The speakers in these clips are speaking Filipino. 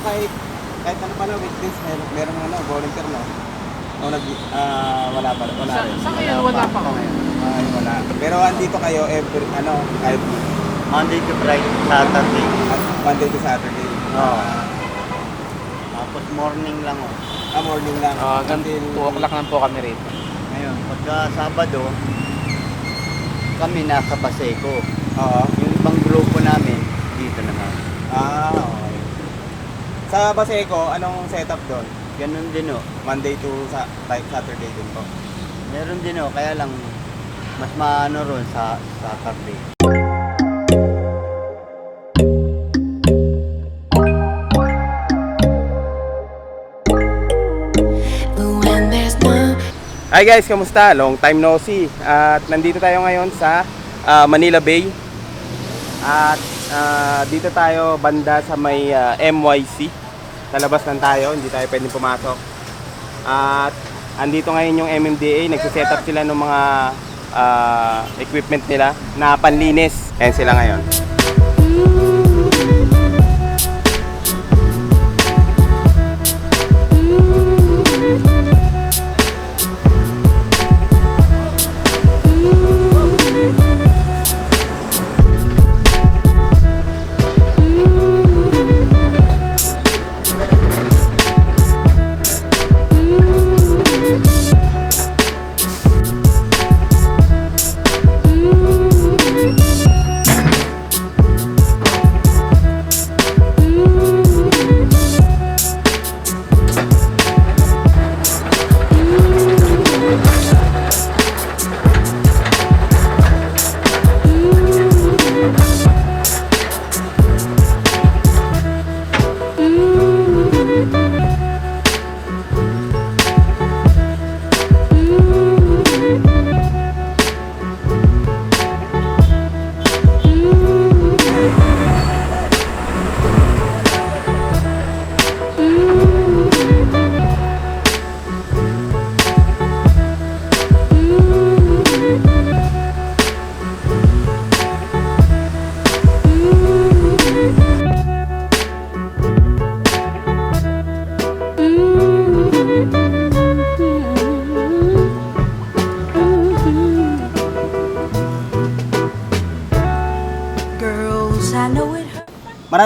Kahit ano, kahit kahit ano pa na weekdays, meron, meron ano, volunteer no. O nag, ah, wala pa, wala Sa- rin. sa ngayon, wala pa ngayon. Ay, wala. Pero andito kayo every, ano, kahit Monday to Friday, Saturday. at Monday to Saturday. Oo. Tapos morning lang oh. Ah, morning lang. Ah, hanggang Until- 2 o'clock lang po kami rito. Ngayon, pagka Sabado, kami nasa Paseco. Oo. Yung ibang grupo namin, dito naman. Ah, okay. Sa Baseco, anong setup doon? Ganun din oh. Monday to sa like Saturday din po. Meron din oh, kaya lang mas maano ron sa Saturday. There's no Hi guys, kamusta? Long time no see. At nandito tayo ngayon sa ah, Manila Bay. At ah, dito tayo banda sa may ah, MYC. Sa labas lang tayo, hindi tayo pwedeng pumasok. At andito ngayon yung MMDA, nagsiset up sila ng mga ah, equipment nila na panlinis. Ayan sila ngayon.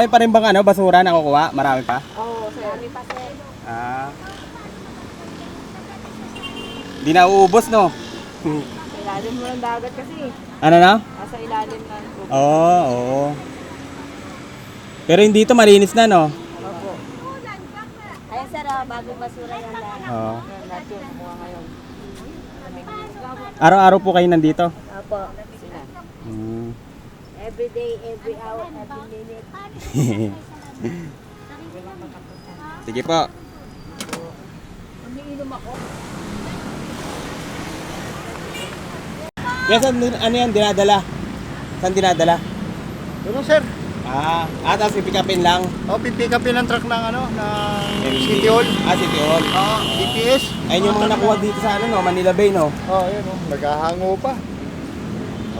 Marami pa rin bang ano, basura na kukuha? Marami pa? Oo, sir. Kami pa, sir. Ah. Di na uubos, no? Sa ilalim mo ng dagat kasi. Ano na? Nasa ilalim ng tubig. Oo, oo. Pero hindi to malinis na, no? Opo. Ayan, sir, ah, bagong basura yan lahat. Oo. Lahat yun. Kumuha ngayon. Araw-araw po kayo nandito? Opo. Every day, every hour, every minute. Sige po. Umiinom ako. Yes, ano, ano yan? Dinadala? Saan dinadala? Ano sir? Ah, ah tapos pipick upin lang? O, pipick upin ng truck ng ano, ng MD. City Hall. Ah, City Hall. Oo, DPS. Ayun yung mga nakuha dito sa ano, no? Manila Bay, no? Oo, oh, yun oh. Naghahango pa.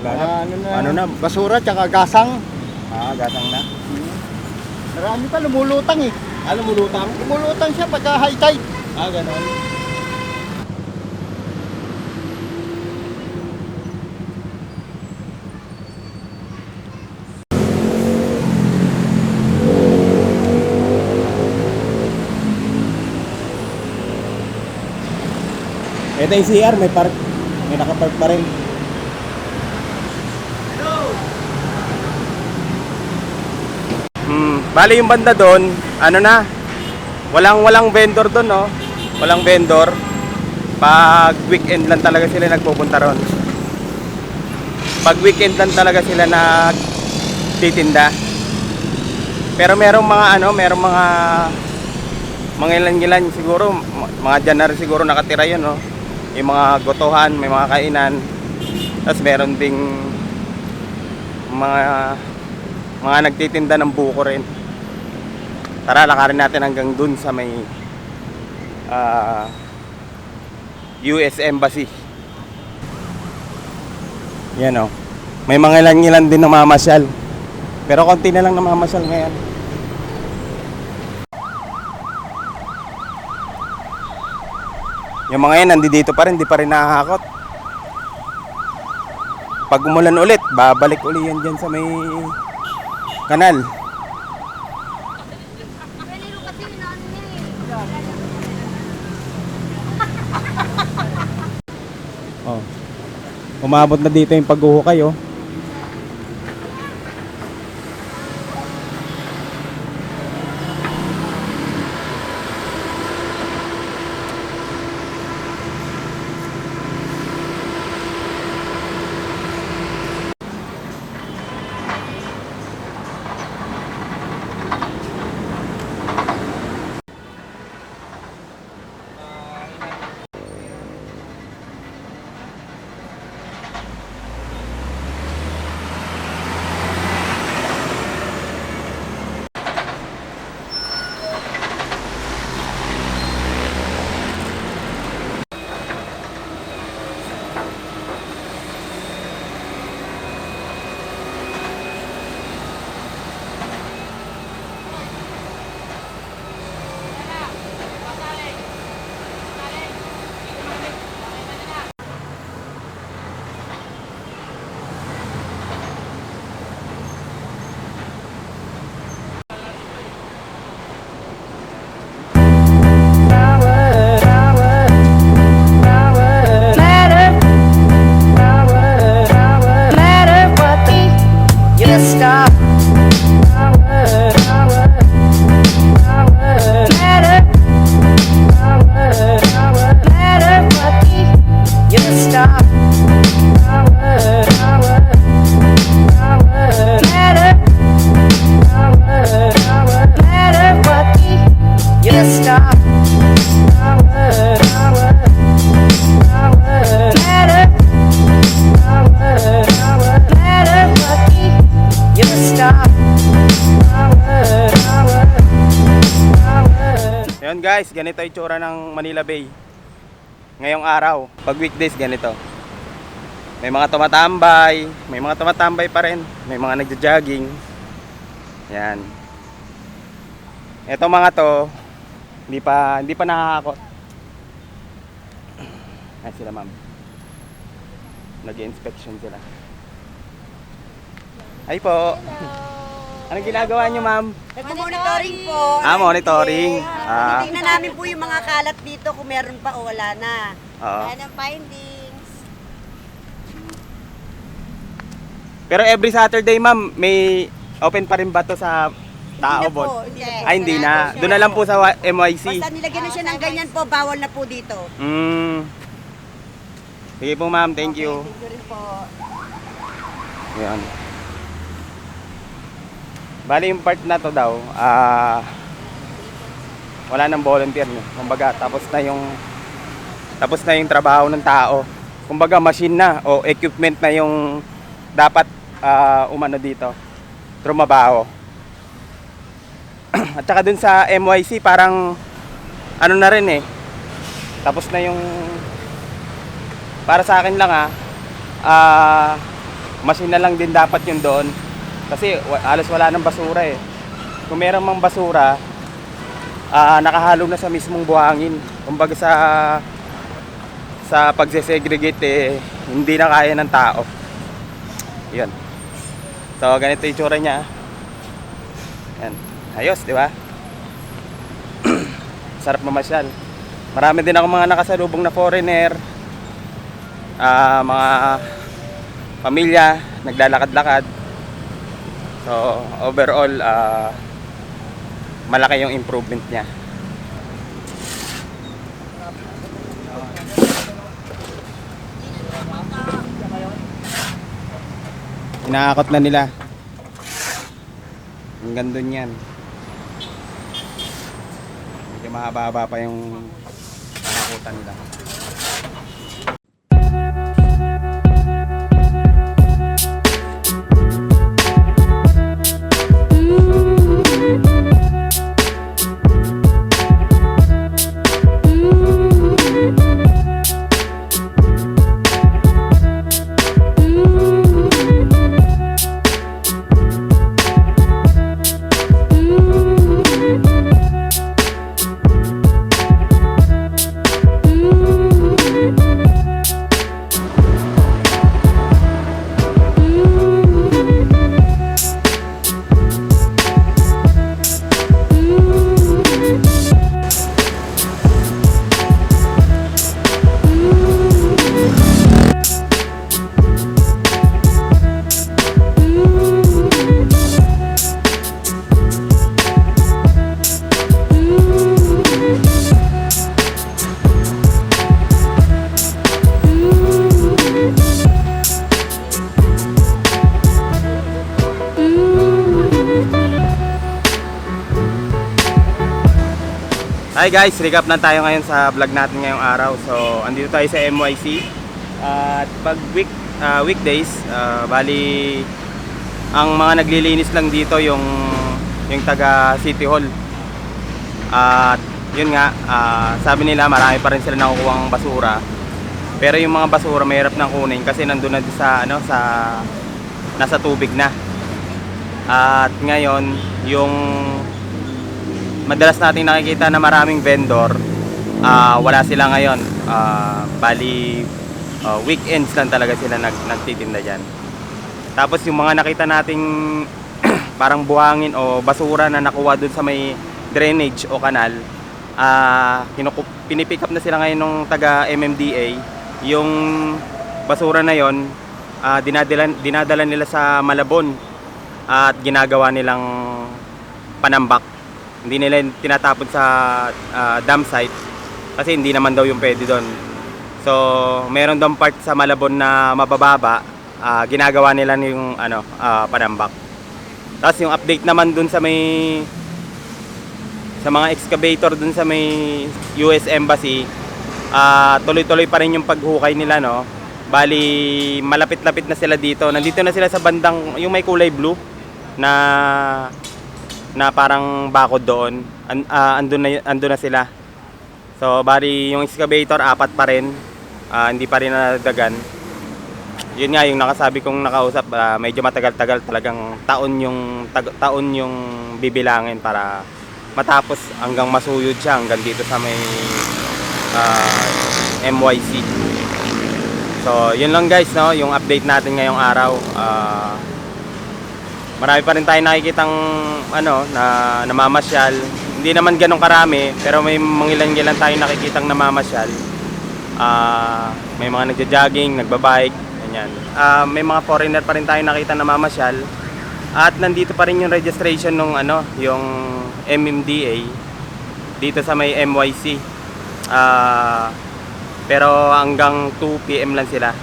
Wala na. Ah, ano na? Ano na? Basura, tsaka gasang. Ah, gasang na. Marami pa lumulutang eh. Ano, mulutang? Lumulutang siya pagka high tide. Ah, ganon. Ito yung CR, may park. May nakapark pa rin. Bali yung banda doon, ano na, walang walang vendor doon, no? Walang vendor. Pag weekend lang talaga sila nagpupunta ron. Pag weekend lang talaga sila nagtitinda. Pero merong mga ano, merong mga mga ilan-ilan siguro, mga dyan na siguro nakatira yun, no? Yung mga gotohan, may mga kainan. Tapos meron ding mga mga nagtitinda ng buko rin. Tara, lakarin natin hanggang dun sa may ah, uh, US Embassy. Yan o. Oh. May mga ilan-ilan din namamasyal. Pero konti na lang namamasyal ngayon. Yung mga yan, nandito pa rin, di pa rin nakakakot. Pag umulan ulit, babalik uli yan dyan sa may kanal. Umabot na dito yung paghuhukay, oh. Guys, ganito yung tsura ng Manila Bay. Ngayong araw, pag weekdays ganito. May mga tumatambay, may mga tumatambay pa rin, may mga nagja-jogging. Yan. Ito mga to, hindi pa hindi pa nakakakot. Ay sila ma'am. Nag-inspection sila. Ay po. Anong ginagawa niyo ma'am? Nagmo-monitoring po. Ah, monitoring. Ah, Tingnan namin po yung mga kalat dito kung meron pa o wala na. oo. Yan ang findings. Pero every Saturday, ma'am, may open pa rin ba to sa tao, Hindi na po, hindi na po. Ay, hindi na. Doon na lang po sa wa- MYC. Basta nilagyan na siya ng ganyan po, bawal na po dito. Mm. Sige po, ma'am. Thank you. Thank you rin po. Yan. Bali, yung part na to daw, ah, wala nang volunteer no. Kumbaga, tapos na yung tapos na yung trabaho ng tao. Kumbaga, machine na o equipment na yung dapat ah, umano dito. Trumabaho. At saka dun sa MYC, parang ano na rin eh. Tapos na yung para sa akin lang ah, ah, machine na lang din dapat yung doon. Kasi wa- wala nang basura eh. Kung meron mang basura, ah nakahalo na sa mismong buhangin. Kumbaga sa sa pagsesegregate eh, hindi na kaya ng tao. Yun. So ganito yung tsura niya. Yan. Ayos, di ba? Sarap mamasyal. Marami din ako mga nakasalubong na foreigner. Ah, mga pamilya, naglalakad-lakad. So, overall, ah, malaki yung improvement niya. Inaakot na nila. Hanggang dun yan. Medyo mahaba-haba pa yung nakakutan nila. Hi guys, recap lang tayo ngayon sa vlog natin ngayong araw. So, andito tayo sa MYC. At pag week ah, weekdays, ah, bali ang mga naglilinis lang dito yung yung taga City Hall. At yun nga, ah, sabi nila marami pa rin sila nakukuha basura. Pero yung mga basura mahirap nang kunin kasi nandun na sa ano sa nasa tubig na. At ngayon, yung madalas nating nakikita na maraming vendor, ah, wala sila ngayon. Ah, bali ah, weekends lang talaga sila nag nagtitinda diyan. Tapos yung mga nakita nating parang buhangin o basura na nakuha doon sa may drainage o kanal, kinukup, pinipick up na sila ngayon ng taga MMDA. Yung basura na yon, ah dinadala, dinadala nila sa Malabon at ginagawa nilang panambak. Hindi nila tinatapon sa ah, dam site kasi hindi naman daw yung pwede doon. So, meron doon part sa Malabon na mabababa, ah, ginagawa nila yung ano, ah, panambak. Tapos yung update naman dun sa may sa mga excavator dun sa may US Embassy, ah, tuloy-tuloy pa rin yung paghukay nila, no? Bali, malapit-lapit na sila dito. Nandito na sila sa bandang, yung may kulay blue, na na parang bakod doon. An, ah, andun, na, andun na sila. So, bali, yung excavator, apat pa rin. Ah, hindi pa rin nadagdagan. Yun nga, yung nakasabi kong nakausap, ah, medyo matagal-tagal talagang taon yung, tag- taon yung bibilangin para matapos hanggang masuyod siya hanggang dito sa may ah, MYC. So, yun lang guys, no, yung update natin ngayong araw. Ah, marami pa rin tayo nakikitang ano, na namamasyal. Hindi naman ganun karami, pero may mangilan-gilan tayo nakikitang namamasyal. Ah, may mga nagja-jogging, nagbabike, ganyan. Ah, may mga foreigner pa rin tayo nakita namamasyal. At nandito pa rin yung registration ng ano, yung MMDA dito sa may MYC. Ah, pero hanggang 2 PM lang sila.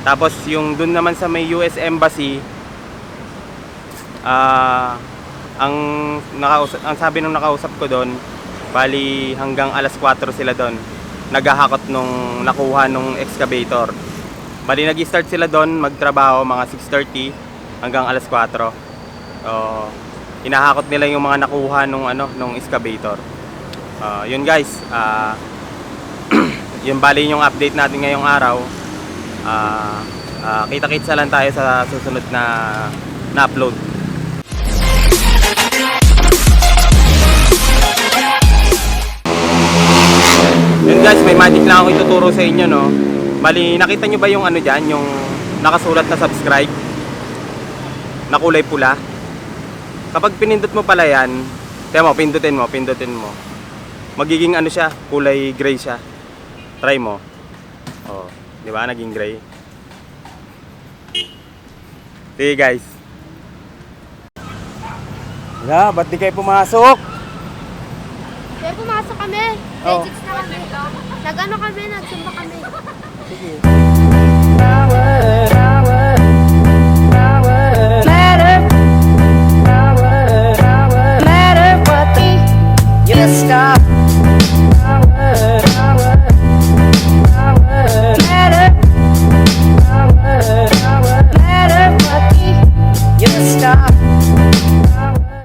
Tapos yung dun naman sa may US Embassy, ah ang nakausap, ang sabi nung nakausap ko doon, bali hanggang alas 4 sila doon. Naghahakot nung nakuha nung excavator. Bali nag-start sila doon magtrabaho mga 6:30 hanggang alas 4. So, hinahakot nila yung mga nakuha nung ano nung excavator. Ah, yun guys, ah yun bali yung update natin ngayong araw. Ah, ah, kita-kitsa lang tayo sa susunod na na-upload. May magic lang ako ituturo sa inyo, no? Bali, nakita nyo ba yung ano dyan, yung nakasulat na subscribe? Na kulay pula? Kapag pinindot mo pala yan, kaya mo, pindutin mo, pindutin mo. Magiging ano siya, kulay gray siya. Try mo. Oh, di ba? Naging gray. Sige guys. Wala, ba't di kayo pumasok? Eh, pumasok kami. Oh. Magics na kami. Nag-ano kami, nagsumba kami. Sige. Stop.